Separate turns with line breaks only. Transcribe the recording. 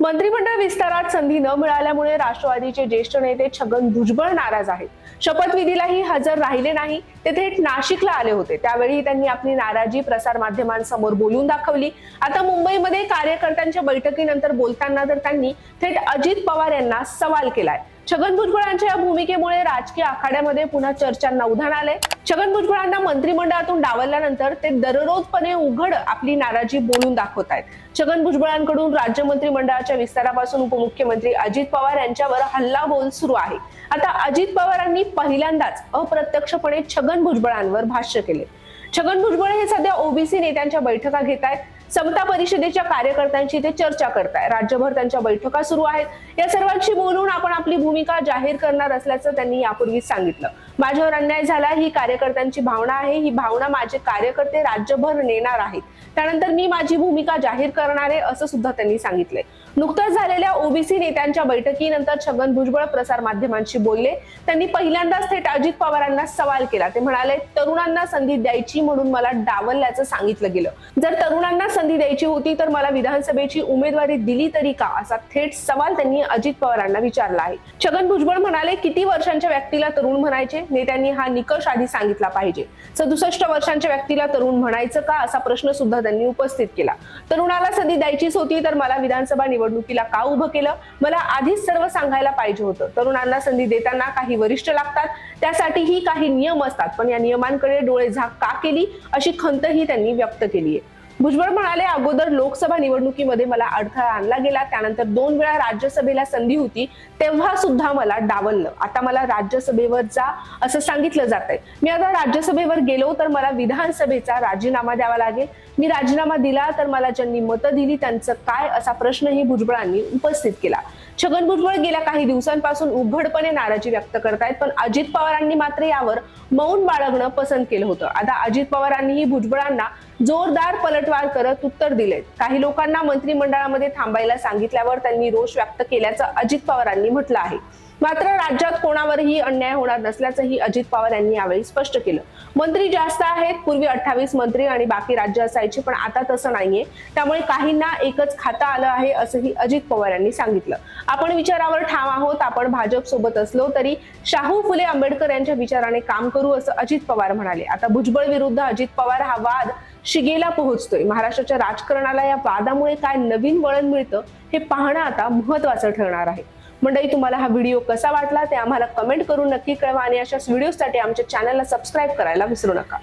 मंत्रिमंडळ विस्तारात संधी न मिळाल्यामुळे राष्ट्रवादीचे ज्येष्ठ नेते छगन भुजबळ नाराज आहेत. शपथविधीलाही हजर राहिले नाही. ते थेट नाशिकला आले होते. त्यावेळी त्यांनी आपली नाराजी प्रसार माध्यमांसमोर बोलून दाखवली. आता मुंबईमध्ये कार्यकर्त्यांच्या बैठकीनंतर बोलताना तर त्यांनी थेट अजित पवार यांना सवाल केलाय छगन भुजबळांच्या या भूमिकेमुळे राजकीय आखाड्यामध्ये पुन्हा चर्चांना उधाण आले छगन भुजबळांना मंत्रिमंडळातून डावलल्यानंतर ते दररोजपणे उघड आपली नाराजी बोलून दाखवत आहेत. छगन भुजबळांकडून राज्य मंत्रिमंडळाच्या विस्तारापासून उपमुख्यमंत्री अजित पवार यांच्यावर हल्लाबोल सुरू आहे. आता अजित पवारांनी पहिल्यांदाच अप्रत्यक्षपणे छगन भुजबळांवर भाष्य केले. छगन भुजबळ हे सध्या ओबीसी नेत्यांच्या बैठका घेत आहेत समता परिषदेच्या कार्यकर्त्यांशी ते चर्चा करताय. राज्यभर त्यांच्या बैठका सुरू आहेत. या सर्वांशी बोलून आपण आपली भूमिका जाहीर करणार असल्याचं त्यांनी यापूर्वीच सांगितलं. माझ्यावर अन्याय झाला ही कार्यकर्त्यांची भावना आहे ही भावना माझे कार्यकर्ते राज्यभर नेणार आहेत. त्यानंतर मी माझी भूमिका जाहीर करणार आहे असं सुद्धा त्यांनी सांगितलंय. नुकत्याच झालेल्या ओबीसी नेत्यांच्या बैठकीनंतर छगन भुजबळ प्रसार माध्यमांशी बोलले. त्यांनी पहिल्यांदाच थेट अजित पवारांना सवाल केला. ते म्हणाले तरुणांना संधी द्यायची म्हणून मला डावलल्याचं सांगितलं गेलं. जर तरुणांना संधी द्यायची होती तर मला विधानसभेची उमेदवारी दिली तरी का? असा थेट सवाल त्यांनी अजित पवारांना विचारला आहे. छगन भुजबळ म्हणाले किती वर्षांच्या व्यक्तीला तरुण म्हणायचे? नेत्यांनी हा निकष आधी सांगितला पाहिजे. सदुसष्ट वर्षांच्या व्यक्तीला तरुण म्हणायचं का? असा प्रश्न सुद्धा त्यांनी उपस्थित केला. तरुणाला संधी द्यायचीच होती तर मला विधानसभा निवडणुकीला का उभं केलं? मला आधीच सर्व सांगायला पाहिजे होतं. तरुणांना संधी देताना काही वरिष्ठ लागतात त्यासाठीही काही नियम असतात. पण या नियमांकडे डोळे झाक का केली? अशी खंतही त्यांनी व्यक्त केली आहे भुजबळ म्हणाले अगोदर लोकसभा निवडणुकीमध्ये मला अडथळा आणला गेला त्यानंतर दोन वेळा राज्यसभेला संधी होती तेव्हा सुद्धा मला डावललं. आता मला राज्यसभेवर जा असं सांगितलं जात आहे मी आता राज्यसभेवर गेलो तर मला विधानसभेचा राजीनामा द्यावा लागेल. मी राजीनामा दिला तर मला ज्यांनी मतं दिली त्यांचं काय असा प्रश्नही भुजबळांनी उपस्थित केला. छगन भुजबळ गेल्या काही दिवसांपासून उघडपणे नाराजी व्यक्त करतायत पण अजित पवारांनी मात्र यावर मौन बाळगणं पसंत केलं होतं. आता अजित पवारांनीही भुजबळांना जोरदार पलटवार करत उत्तर दिले. काही लोकांना मंत्रिमंडळामध्ये थांबायला सांगितल्यावर त्यांनी रोष व्यक्त केल्याचं अजित पवारांनी म्हटलं आहे. मात्र राज्यात कोणावरही अन्याय होणार नसल्याचंही अजित पवार यांनी यावेळी स्पष्ट केलं. मंत्री जास्त आहेत पूर्वी अठ्ठावीस मंत्री आणि बाकी राज्य असायची पण आता तसं नाहीये. त्यामुळे काहींना एकच खाता आलं आहे असंही अजित पवार यांनी सांगितलं. आपण विचारावर ठाम आहोत आपण भाजप सोबत असलो तरी शाहू फुले आंबेडकर यांच्या विचाराने काम करू असं अजित पवार म्हणाले. आता भुजबळ विरुद्ध अजित पवार हा वाद शिगेला पोहोचतोय. महाराष्ट्राच्या राजकारणाला या वादामुळे काय नवीन वळण मिळतं हे पाहणं आता महत्वाचं ठरणार आहे. मंडळी तुम्हाला हा व्हिडिओ कसा वाटला ते आम्हाला कमेंट करून नक्की कळवा आणि अशाच व्हिडिओसाठी आमच्या चॅनलला सबस्क्राईब करायला विसरू नका.